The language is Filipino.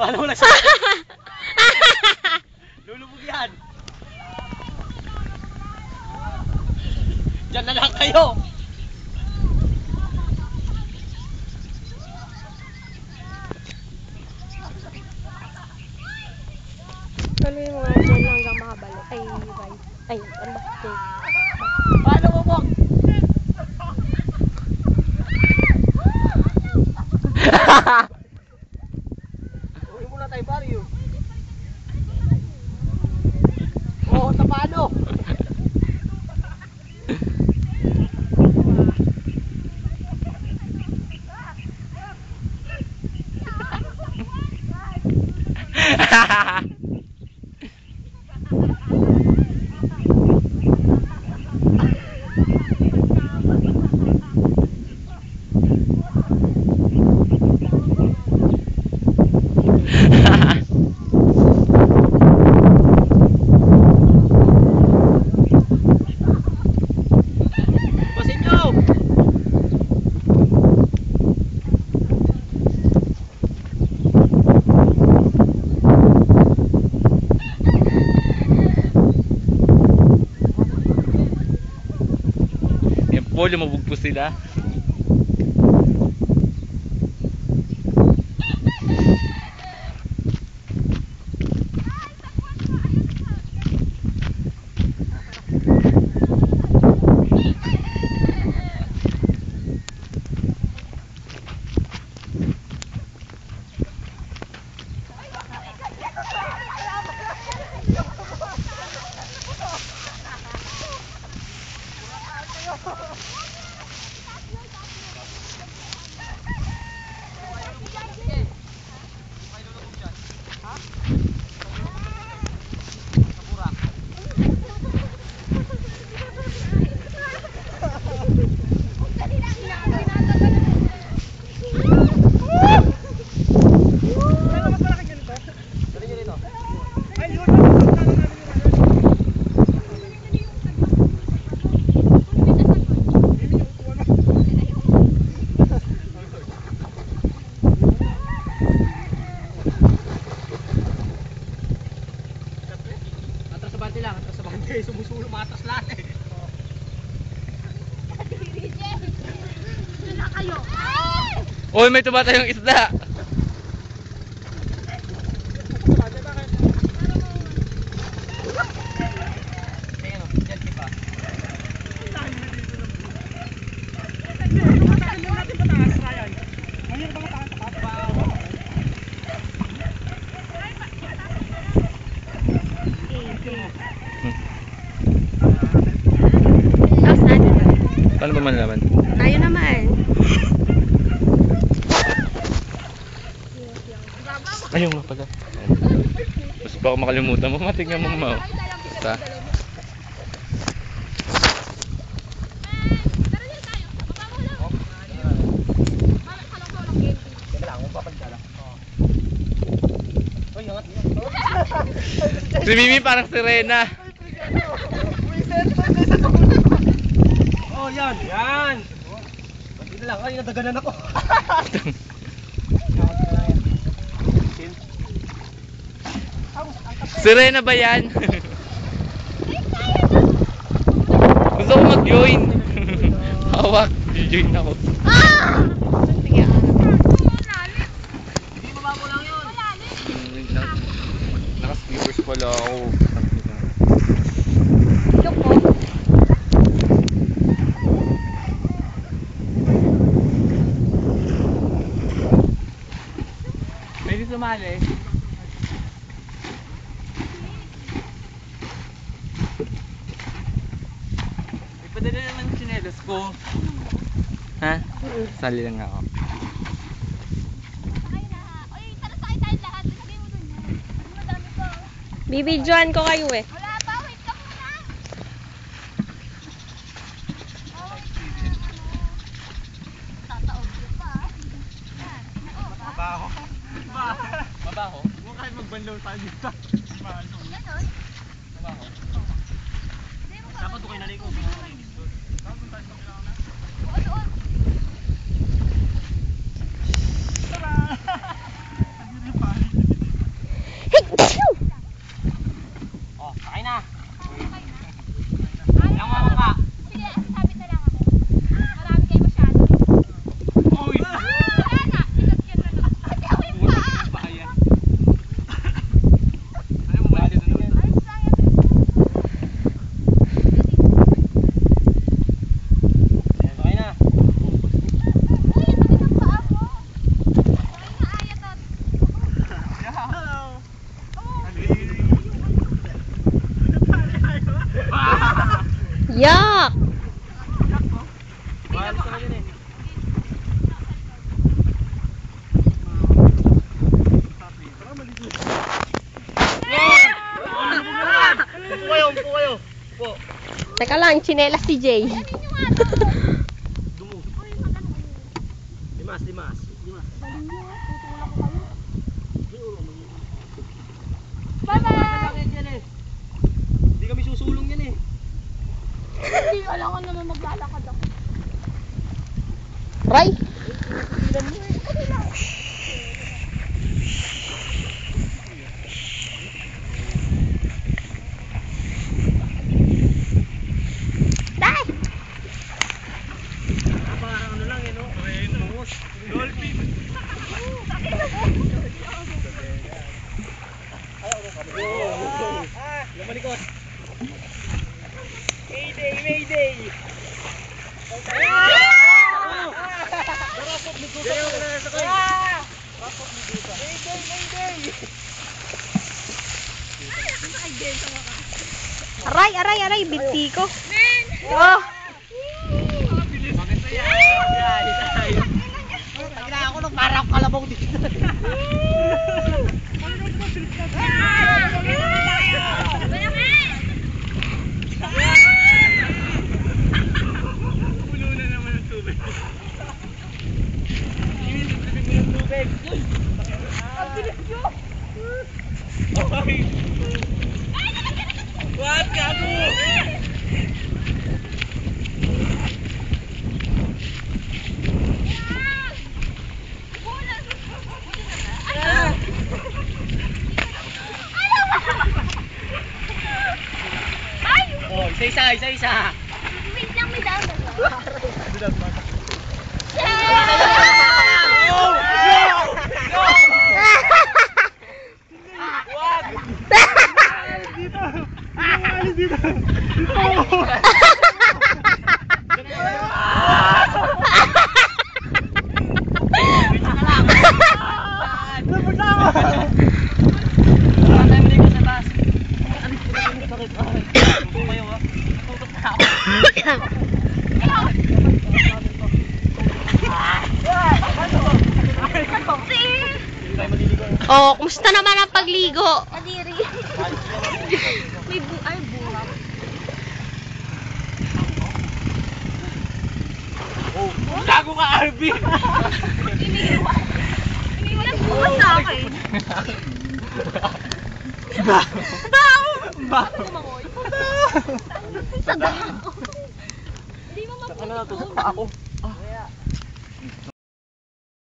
Paano mo na siya? Lulubog yan. Diyan na lang kayo. Ano yung mga dyan hanggang makabalo? Ay, right. Ay, ano ba? Okay. Paano mo po? Uwi muna tayo, Mario. Oo, oh, tapano. Basin Yan po, lumabog po sila. Bante. Sumusulo, matas lahat eh. Uy, may tumatayong isda. Paano ba manlaman? Tayo naman. Ayun nga pala. Mas baka makalimutan mo, matignan mo mo. Basta. Si Mimi parang sirena. Oh, yan. Yan. Pati na lang. Ay, nadaganan ako. Sirena ba yan? Gusto ko mag-join. Hawak, join ako. Ah. Hindi, mabago lang yun. Naka-skippers pala ako. Look po. Pwede sumali. Ipadala naman yung chinelas ko. Ha? Sali lang ako. Bibidyoan ko kayo eh. Mabaho. Huwag kahit magbanlaw tayo dito. Mabaho. Dapat doon kayo naligo. Tara! Yak! Teka lang, chinelas si Jay. Dumo. Dimas, Dimas. Dimas. Hindi, alam ko naman maglalakad ako. Ray! Dai! Parang ano lang eh, no? Bangus. Dolphin. Aray, aray, aray, binti ko. Oh! Kailangan ako nung parang kalabaw dito. Pulo na naman ang tubig. Ibig mo ng tubig. Ang bilis nyo! Okay. What? Gago! Oh, isa-isa, isa-isa. Wait lang, may daan. Oh! Dito! Alis dito! Dapat na ako! Wala tayong maligo sa taas. Alis dito kami sakit. Ay, Upo kayo ha. Tutok na ako. Maliligo. Oh, kumusta naman ang pagligo? Kadiri. May bu ay bunga. Oh, gago ka, RB! May walang bunga sa akin. Ba? Ba? Sa daan. Hindi mo Ano na, tutok pa ako.